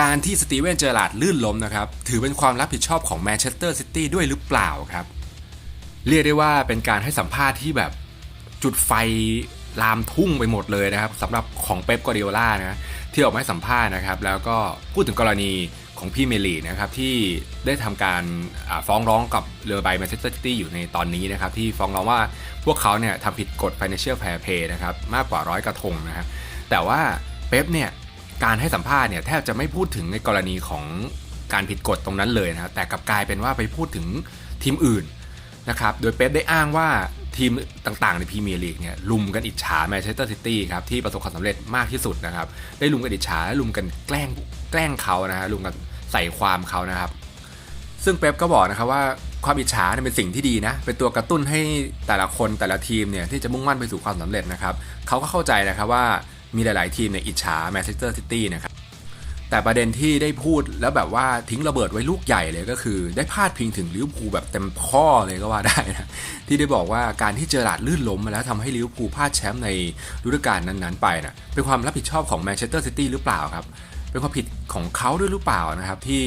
การที่สตีเวนเจอราร์ดลื่นล้มนะครับถือเป็นความรับผิดชอบของแมนเชสเตอร์ซิตี้ด้วยหรือเปล่าครับ เรียกได้ว่าเป็นการให้สัมภาษณ์ที่แบบจุดไฟลามทุ่งไปหมดเลยนะครับสำหรับของเป๊ปกวาร์ดิโอล่านะที่ออกมาให้สัมภาษณ์นะครับ แล้วก็พูดถึงกรณีของพี่เมลีนะครับที่ได้ทำการฟ้องร้องกับเรือใบแมนเชสเตอร์ซิตี้อยู่ในตอนนี้นะครับ ที่ฟ้องร้องว่าพวกเขาเนี่ยทำผิดกฎ Financial Fair Play นะครับมากกว่าร้อยกระทงนะครับแต่ว่าเป๊ปเนี่ย การให้สัมภาษณ์เนี่ยแทบจะไม่พูดถึงในกรณีของการผิดกฎตรงนั้นเลยนะครับแต่กลับกลายเป็นว่าไปพูดถึงทีมอื่นนะครับโดยเป๊ปได้อ้างว่าทีมต่างๆในพรีเมียร์ลีกเนี่ยลุมกันอิจฉาแมนเชสเตอร์ซิตี้ครับที่ประสบความสำเร็จมากที่สุดนะครับได้ลุมกันอิจฉาและลุมกันแกล้งแกล้งเขานะฮะลุมกันใส่ความเขานะครับ ซึ่งเป๊ปก็บอกนะครับว่า ความอิจฉาเนี่ยเป็นสิ่งที่ดีนะ เป็นตัวกระตุ้นให้แต่ละคนแต่ละทีมเนี่ยที่จะมุ่งมั่นไปสู่ความสำเร็จนะครับเขาก็เข้าใจนะครับว่ามีหลาย ๆ ทีมเนี่ยอิจฉาแมนเชสเตอร์ซิตี้นะครับแต่ประเด็นที่ได้พูดแล้วแบบว่าทิ้งระเบิดไว้ลูกใหญ่เลยก็คือ ได้พาดพิงถึงลิเวอร์พูลแบบเต็มข้อเลยก็ว่าได้นะที่ได้บอกว่าการที่เจอราดลื่นล้มมาแล้วทำให้ลิเวอร์พูลพลาดแชมป์ในฤดูกาลนั้น ๆ ไปนะเป็นความรับผิดชอบของแมนเชสเตอร์ซิตี้หรือเปล่าครับเป็นความผิดของเขาด้วยหรือเปล่านะครับที่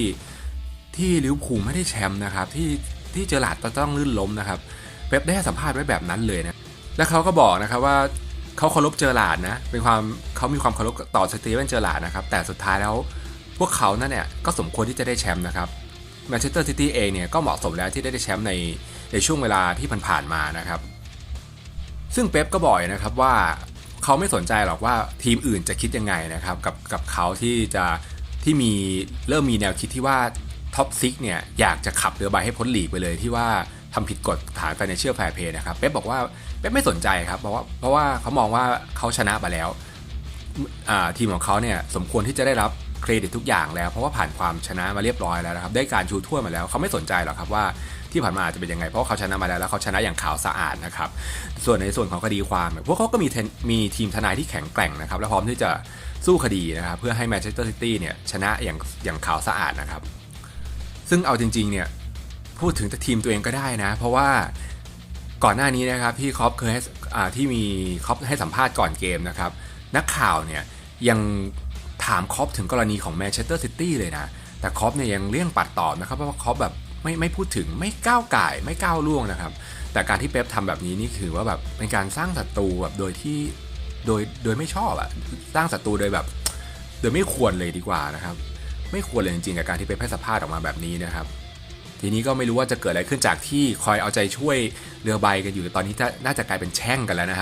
ที่ลิเวอร์พูลไม่ได้แชมป์นะครับที่ ที่เจอราดต้องลื่นล้มนะครับเป๊ปได้ให้สัมภาษณ์ไว้แบบนั้นเลยนะและเขาก็บอกนะครับว่าเขาเคารพเจอหลาดนะเป็นความเขามีความเคารพต่อสตีเวนเจอหลาดนะครับแต่สุดท้ายแล้วพวกเขานั่นเนี่ยก็สมควรที่จะได้แชมป์นะครับแมนเชสเตอร์ซิตี้เองเนี่ยก็เหมาะสมแล้วที่ได้ได้แชมป์ในในช่วงเวลาที่ผ่านๆมานะครับ ซึ่งเป๊ปก็บอกนะครับว่าเขาไม่สนใจหรอกว่าทีมอื่นจะคิดยังไงนะครับกับกับเขาที่จะที่มีเริ่มมีแนวคิดที่ว่า ท็อปซิกเนี่ยอยากจะขับเรือใบให้พ้นหลีกไปเลยที่ว่าทำผิดกฎฐาน financial fair play นะครับเป๊ปบอกว่าเป๊ปไม่สนใจครับเพราะว่าเพราะว่าเขามองว่าเขาชนะมาแล้วทีมของเขาเนี่ยสมควรที่จะได้รับเครดิตทุกอย่างแล้ว เพราะว่าผ่านความชนะมาเรียบร้อยแล้วนะครับได้การชูถ้วยมาแล้วเขาไม่สนใจหรอกครับว่าที่ผ่านมาอาจจะเป็นยังไงเพราะว่าเขาชนะมาแล้วแล้วเขาชนะอย่างขาวสะอาดนะครับส่วนในส่วนของคดีความพวกเขาก็มีมีทีมทนายที่แข็งแกร่งนะครับและพร้อมที่จะสู้คดีนะครับเพื่อให้แมนเชสเตอร์ซิตี้เนี่ยชนะอย่างอย่างขาวสะอาดนะครับ ซึ่งเอาจริงๆเนี่ยพูดถึงแต่ทีมตัวเองก็ได้นะ เพราะว่าก่อนหน้านี้นะครับที่คอปเคยให้ที่มีคอปให้สัมภาษณ์ก่อนเกมนะครับ นักข่าวเนี่ยยังถามคอปถึงกรณีของแมนเชสเตอร์ซิตี้เลยนะ แต่คอปเนี่ยยังเลี่ยงปัดตอบนะครับเพราะว่าคอปแบบไม่ไม่พูดถึงไม่ก้าวไก่ไม่ก้าวล่วงนะครับ แต่การที่เป๊ปทำแบบนี้นี่คือว่าแบบเป็นการสร้างศัตรูแบบโดยที่โดยโดยไม่ชอบอะสร้างศัตรูโดยแบบ โดยไม่ควรเลยดีกว่านะครับ ไม่ควรเลยจริงๆกับการที่ไป๊ปให้สัมภาษณ์ออกมาแบบนี้นะครับ ทีนี้ก็ไม่รู้ว่าจะเกิดอะไรขึ้นจากที่คอยเอาใจช่วยเรือใบกันอยู่ตอนนี้น่าจะกลายเป็นแช่งกันแล้วนะครับ